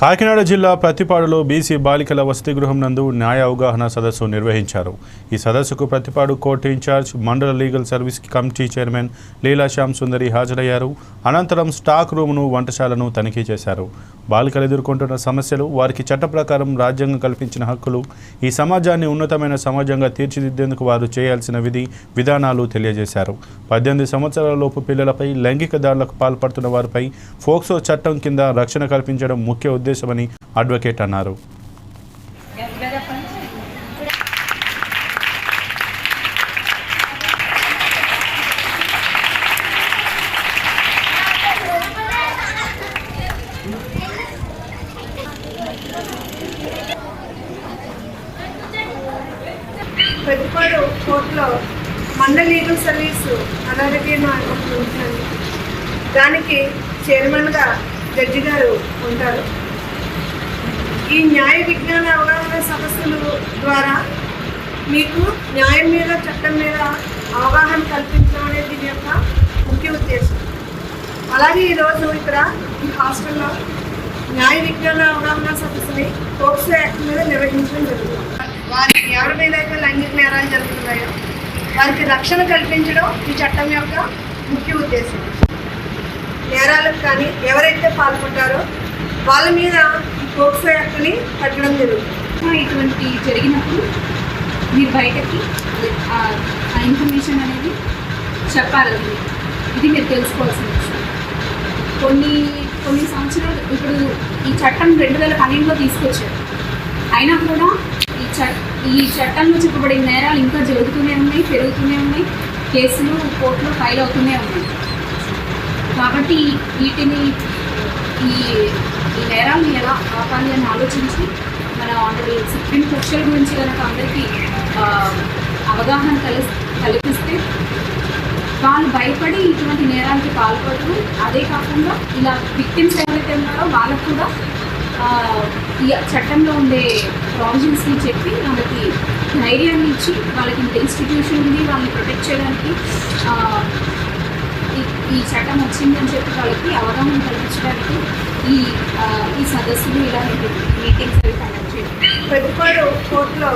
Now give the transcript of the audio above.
కాకినాడ జిల్లా ప్రతిపాడులో బీసీ బాలికల వసతి గృహం నందు న్యాయ అవగాహన సదస్సు నిర్వహించారు. ఈ సదస్సుకు ప్రతిపాడు కోర్టు ఇన్ఛార్జ్ మండల legal service committee chairman Leelashyam Sundari హాజరయ్యారు. అనంతరం స్టాక్ రూమును వంటశాలను తనిఖీ చేశారు. బాలికలు ఎదుర్కొంటున్న సమస్యలు వారికి చట్ట ప్రకారం రాజ్యాంగం కల్పించిన హక్కులు ఈ సమాజాన్ని ఉన్నతమైన సమాజంగా తీర్చిదిద్దేందుకు వారు చేయాల్సిన విధి విధానాలు తెలియజేశారు. పద్దెనిమిది సంవత్సరాల లోపు పిల్లలపై లైంగిక దాడులకు పాల్పడుతున్న వారిపై ఫోక్సో చట్టం కింద రక్షణ కల్పించడం ముఖ్య ఉద్దేశమని అడ్వకేట్ అన్నారు. ప్రతిపాడు కోర్టులో మండల లీగల్ సర్వీస్ అథారిటీ ఉంటుంది దానికి చైర్మన్గా జడ్జి గారు ఉంటారు. ఈ న్యాయ విజ్ఞాన అవగాహన సదస్సులు ద్వారా మీకు న్యాయం మీద చట్టం మీద అవగాహన కల్పించడం అనేది దీని యొక్క ముఖ్య ఉద్దేశం. అలాగే ఈరోజు ఇక్కడ ఈ హాస్టల్లో న్యాయ విజ్ఞాన అవగాహన సదస్సుని పోక్సో యాక్ట్ మీద నిర్వహించడం జరుగుతుంది. వారికి ఎవరి మీద అయితే లైంగిక నేరాలు జరుగుతున్నాయో వారికి రక్షణ కల్పించడం ఈ చట్టం యొక్క ముఖ్య ఉద్దేశం. నేరాలకు కానీ ఎవరైతే పాల్గొంటారో వాళ్ళ మీద ఈ పోక్సో యాక్ట్ని కట్టడం జరుగుతుంది. ఇటువంటి జరిగినప్పుడు మీరు బయటకి ఆ ఇన్ఫర్మేషన్ అనేది చెప్పాలి. ఇది మీరు తెలుసుకోవాల్సిన విషయం. కొన్ని కొన్ని సంవత్సరాలు ఇప్పుడు ఈ చట్టం రెండు వేల పన్నెండులో తీసుకొచ్చారు. అయినా కూడా ఈ చట్ ఈ చట్టంలో చెప్పబడిన నేరాలు ఇంకా జరుగుతూనే ఉన్నాయి పెరుగుతూనే ఉన్నాయి కేసులు కోర్టులో ఫైల్ అవుతూనే ఉన్నాయి. కాబట్టి వీటిని ఈ ఈ నేరాలను ఎలా ఆపాలి అని ఆలోచించి మన ఆల్రెడీ సుప్రీం కోర్టుల గురించి కనుక అందరికీ అవగాహన కలి కల్పిస్తే వాళ్ళు భయపడి ఇటువంటి నేరాలకి పాల్పడరు. అదే కాకుండా ఇలా విక్టిమ్స్ ఎవరైతే ఉన్నారో వాళ్ళకు కూడా చట్టంలో ఉండే ప్రావిజన్స్ని చెప్పి వాళ్ళకి ధైర్యాన్ని ఇచ్చి వాళ్ళకి ఇంత ఇన్స్టిట్యూషన్ ఉంది వాళ్ళని ప్రొటెక్ట్ చేయడానికి ఈ- చట్టం వచ్చిందని చెప్పి వాళ్ళకి అవగాహన కల్పించడానికి ఈ ఈ సదస్సులు ఇలా మీటింగ్స్ అవి కండక్ట్ చేయడం. ప్రతి కోర్టులో